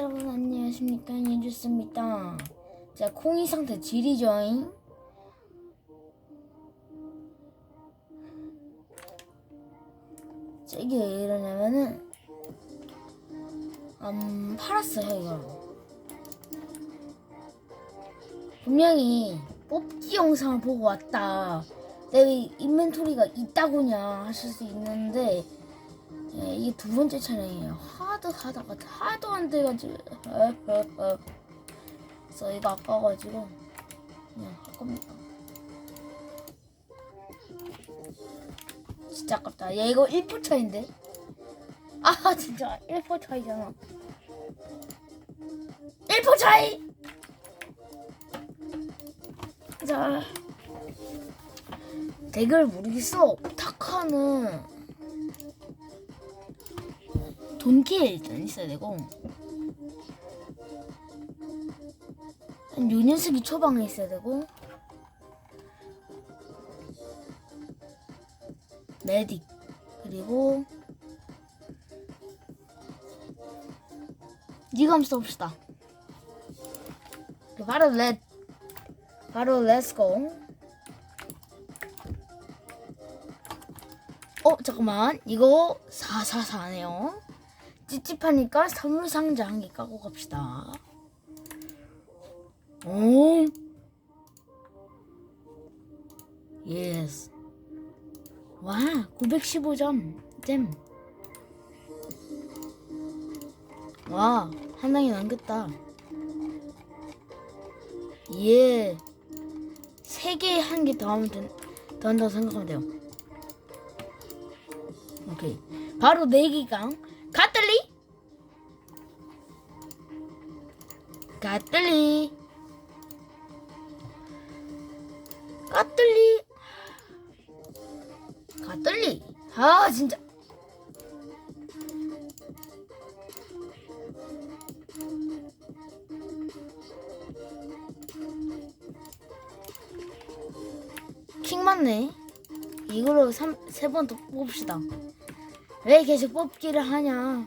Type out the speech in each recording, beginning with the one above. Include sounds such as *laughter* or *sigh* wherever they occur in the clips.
여러분 안녕하십니까? 예주스입니다. 자 콩이 상태 질이죠잉? 자 이게 왜 이러냐면은 음 팔았어요 이거. 분명히 뽑기 영상을 보고 왔다. 내 인벤토리가 있다고냐 하실 수 있는데 예, 이게 두 번째 차량이에요. 하도 하다가 하도 안 돼가지고 *laughs* 그래서 이거 아까워가지고 그냥 할 겁니다. 진짜 아깝다. 얘 이거 1포 차인데? 아 *laughs* 진짜 1포 차이잖아. 1포 차이! 자 덱을 모르겠어. 타카는 돈키에 일단 있어야 되고. 한 요년스기 초반에 있어야 되고. 메딕 그리고 니가 한번 써봅시다. 바로 렛 바로 렛츠고 어 잠깐만. 이거 444네요 찝찝하니까 선물 상자 한 개 까고 갑시다. 오. 예스. 와, 915점. 잼. 와, 한 장이 남겼다. 예. 세 개 한 개 더 하면 된, 더 한다고 생각하면 돼요. 오케이. 바로 네 개강. 가떨리? 가떨리? 가떨리? 가떨리? 아 진짜 킹 맞네 이걸로 세번 더 뽑읍시다 왜 계속 뽑기를 하냐?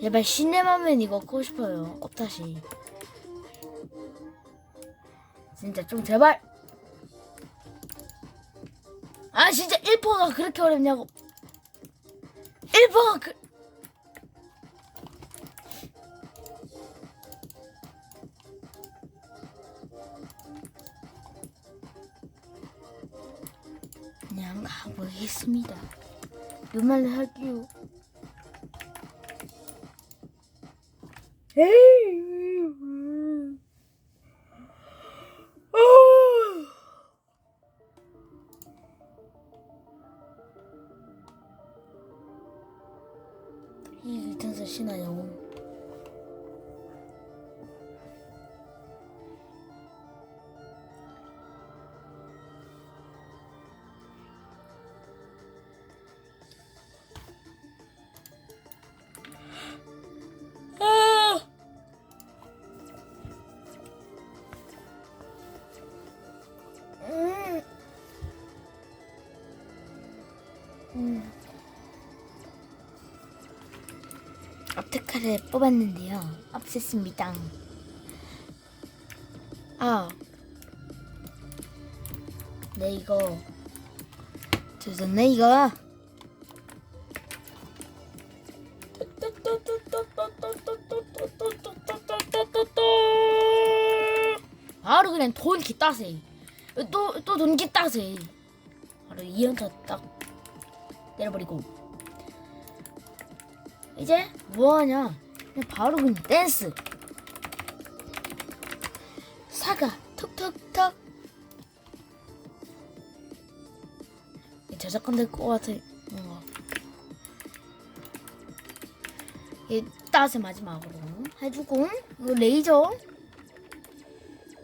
제발 시네마면 이거 갖고 싶어요. 껍다시. 진짜 좀 제발. 아 진짜 1퍼가 그렇게 어렵냐고. 1퍼가 그. 그냥 가보겠습니다. 눈말래 할게 음. 업테카를 뽑았는데요. 없앴습니다. 아. 네, 이거. 죄송네, 이거. 바로 그냥 돈 기 따세. 또, 또 돈 기 따세. 바로 이연타 딱 내려버리고. 이제 뭐하냐? 그냥 바로 그냥 댄스. 사과 톡톡톡. 저작권 될것 같아. 뭔가. 이 따세 마지막으로 해주고 이거 레이저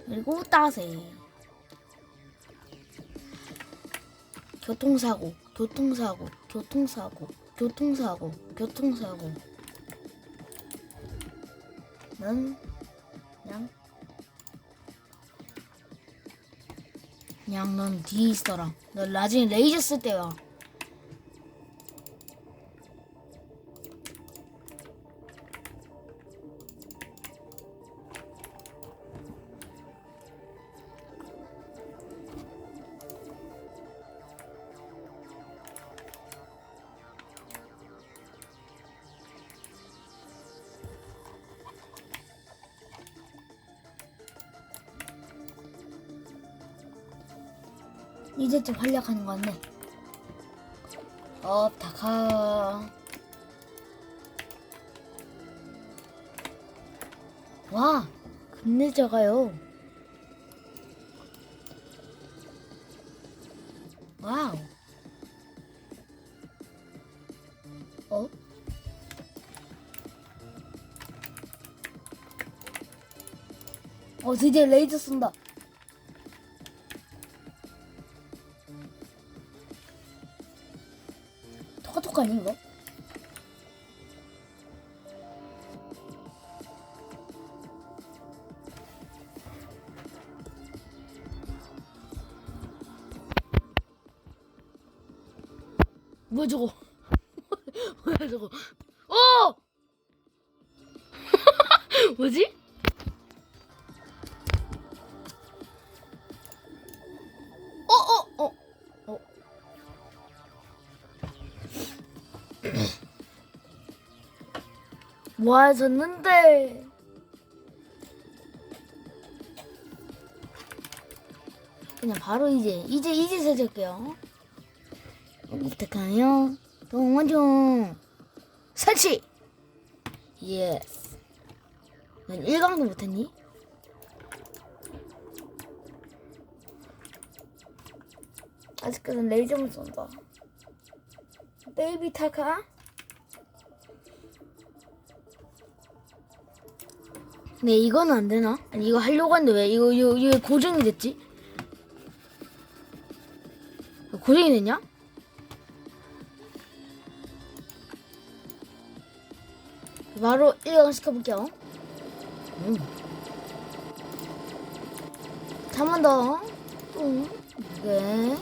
그리고 따세 교통사고 교통사고 교통사고 교통사고 교통사고. 넌 그냥 그냥 넌 뒤에 있어라 너 나중에 레이저 쓸 때야 이제쯤 활약하는 것 같네. 업, 다카. 와, 근데 작아요. 와우. 어? 어, 드디어 레이저 쏜다. 뭐야 저거? *laughs* 뭐야 저거? 어! *laughs* 뭐지? 어, 어, 어, 어. *coughs* 뭐 하셨는데? 그냥 바로 이제 이제 이제 설정할게요. 어떡하요? 동원 좀 설치. 예스. 넌 1강도 못했니? 아직까지 레이저만 쏜다. 베이비 타카. 네 이거는 안 되나? 아니 이거 하려고 하는데 왜 이거 이거, 이거 왜 고정이 됐지? 고정이 됐냐? 바로 1강 시켜볼게요. 음. 한번 더. 뚱. 네.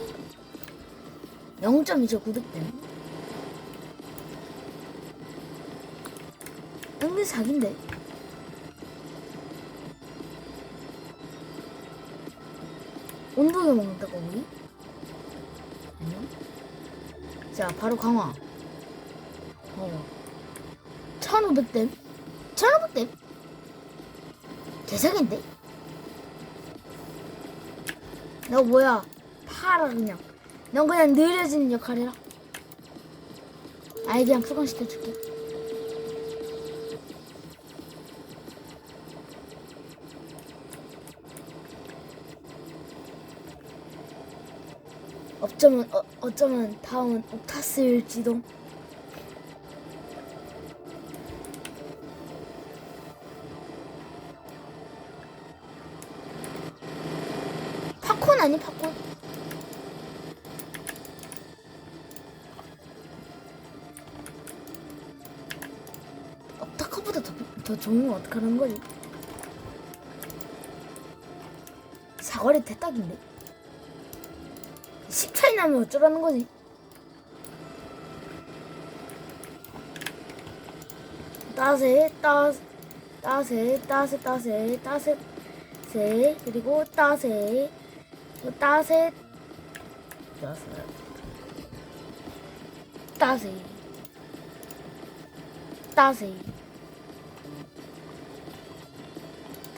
0.2초 구득点. 근데 사기인데. 온도계 먹는다고 우리? 아니요. 자, 바로 강화. 어. 1500댐? 1500댐? 개사기인데? 너 뭐야? 파라 그냥. 넌 그냥 느려지는 역할이라. 아이 그냥 수강시켜줄게. 어쩌면 어, 어쩌면 다음은 옥타스일지도. 옥타커보다 더, 더 좋은 건 어떡하는 거지? 사거리 대딱인데? 10 차이 나면 어쩌라는 거지? 따세, 따, 따세, 따세, 따세, 따세, 세, 그리고 따세, 또 따세, 따세, 따세, 따세,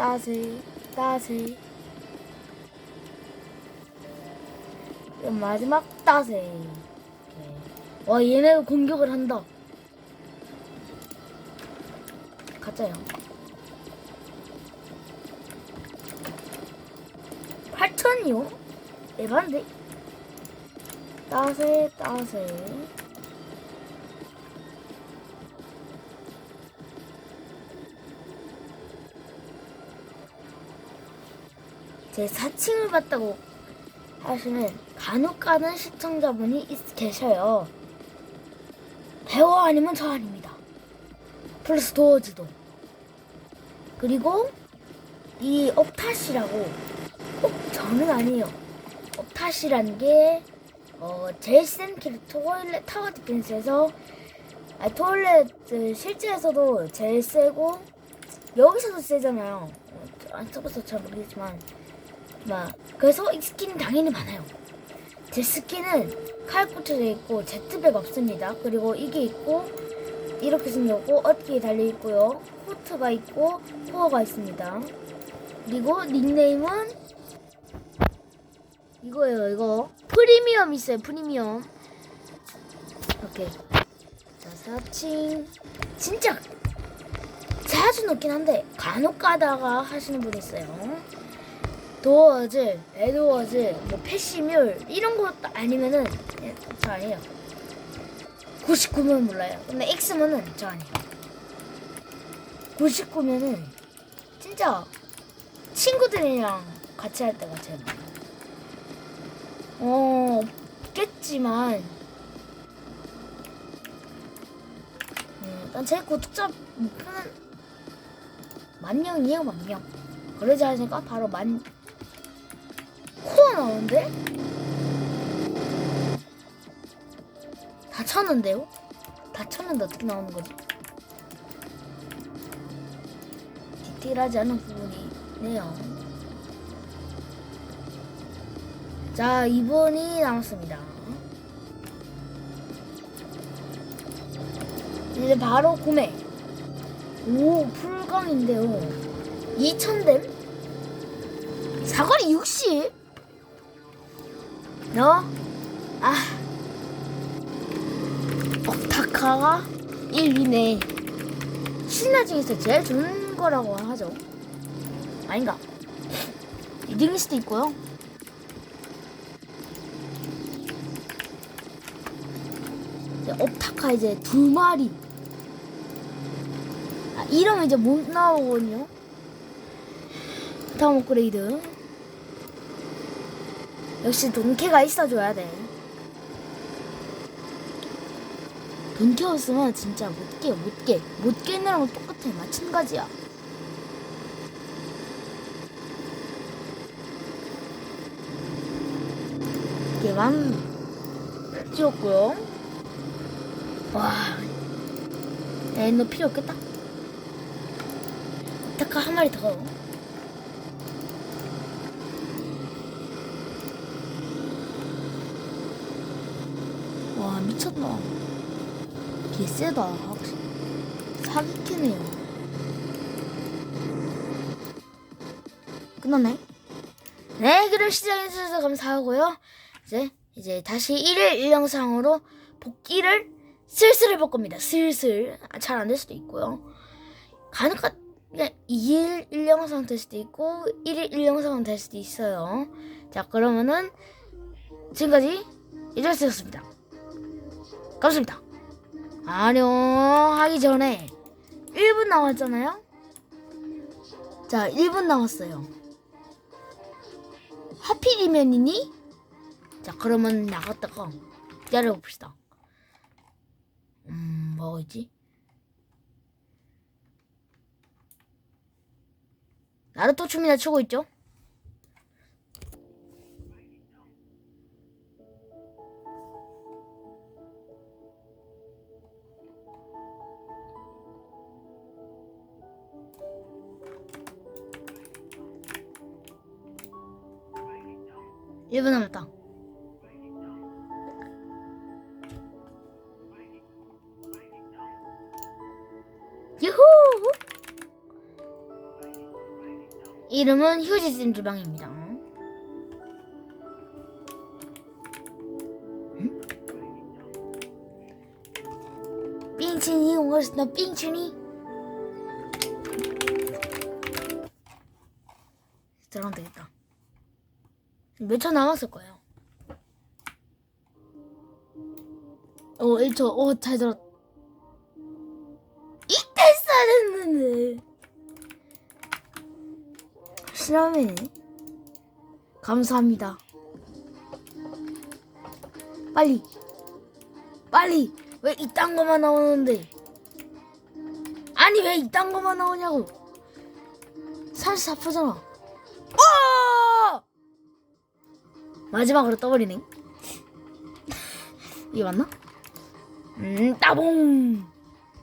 따세. 그리고 마지막 따세. 네. 와 얘네가 공격을 한다. 가짜요. 8천이요? 에반데? 따세 따세. 제 사칭을 봤다고 하시는 간혹 가는 시청자분이 있, 계셔요. 배우 아니면 저 아닙니다. 플러스 도어즈도. 그리고 이 업탓이라고 꼭 저는 아니에요. 업탓이라는 게 어, 제일 센 캐릭터 토일렛 타워 디펜스에서 아, 토일렛 그 실제에서도 제일 세고 여기서도 세잖아요. 어, 안 써봐서 잘 모르겠지만 막 그래서 이 스킨이 당연히 많아요. 제 스킨은 칼 꽂혀져 있고 제트백 없습니다. 그리고 이게 있고 이렇게 생겼고 어깨에 달려 있고요. 코트가 있고 코어가 있습니다. 그리고 닉네임은 이거예요 이거 프리미엄 있어요 프리미엄 이렇게 자 사칭 진짜 자주 넣긴 한데 간혹 가다가 하시는 분 있어요 도어즈, 에드워즈, 뭐 패시뮬 이런 거 아니면은 예, 저 아니에요. 99면 몰라요. 근데 X면은 저 아니에요. 99면은 진짜 친구들이랑 같이 할 때가 제일 많아요. 어, 없겠지만, 음, 일단 제 구독자 목표는 만 명이에요, 만 명. 그러지 않으니까 바로 만, 나오는데? 다 쳤는데요? 다 쳤는데 어떻게 나오는 거지? 디테일하지 않은 부분이 있네요. 자, 2분이 남았습니다. 이제 바로 구매. 오, 풀강인데요. 2000댐? 사거리 60? 너? 아. 억타카가 1위네. 신화 중에서 제일 좋은 거라고 하죠. 아닌가? 2등일 수도 있고요. 이제 업타카 이제 두 마리. 아, 이러면 이제 못 나오거든요. 다음 업그레이드. 역시 돈캐가 있어줘야 돼. 돈캐 없으면 진짜 못 깨, 못 깨. 못 깨는 거랑 똑같아. 마찬가지야. 이게만 찍었고요. 와, 에너 필요 없겠다. 타카 한 마리 더. 와, 미쳤다. 개 세다. 사기캐네요. 끝났네. 네, 그럼 시청해주셔서 감사하고요. 이제, 이제 다시 1일 1영상으로 복귀를 슬슬 해볼 겁니다. 슬슬. 잘 안 될 수도 있고요. 가능한, 그냥 2일 1영상 될 수도 있고, 1일 1영상은 될 수도 있어요. 자, 그러면은, 지금까지 이절스였습니다. 감사합니다. 안녕 하기 전에 1분 남았잖아요? 자, 1분 남았어요. 하필이면이니? 자, 그러면 나갔다가 기다려봅시다. 음, 뭐가 있지? 나루토 춤이나 추고 있죠? 일분 남았다. 유후! 이름은. 응? 삥치니, 오스 너 삥치니? 들어가면 되겠다. 몇 초 남았을 거예요. 어, 1초. 어, 잘 들었. 이때 써야 됐는데. 실험이네. 감사합니다. 빨리. 빨리. 왜 이딴 거만 나오는데? 아니, 왜 이딴 거만 나오냐고. 34%잖아. 어! 마지막으로 떠버리네. 이게 맞나? 음, 따봉.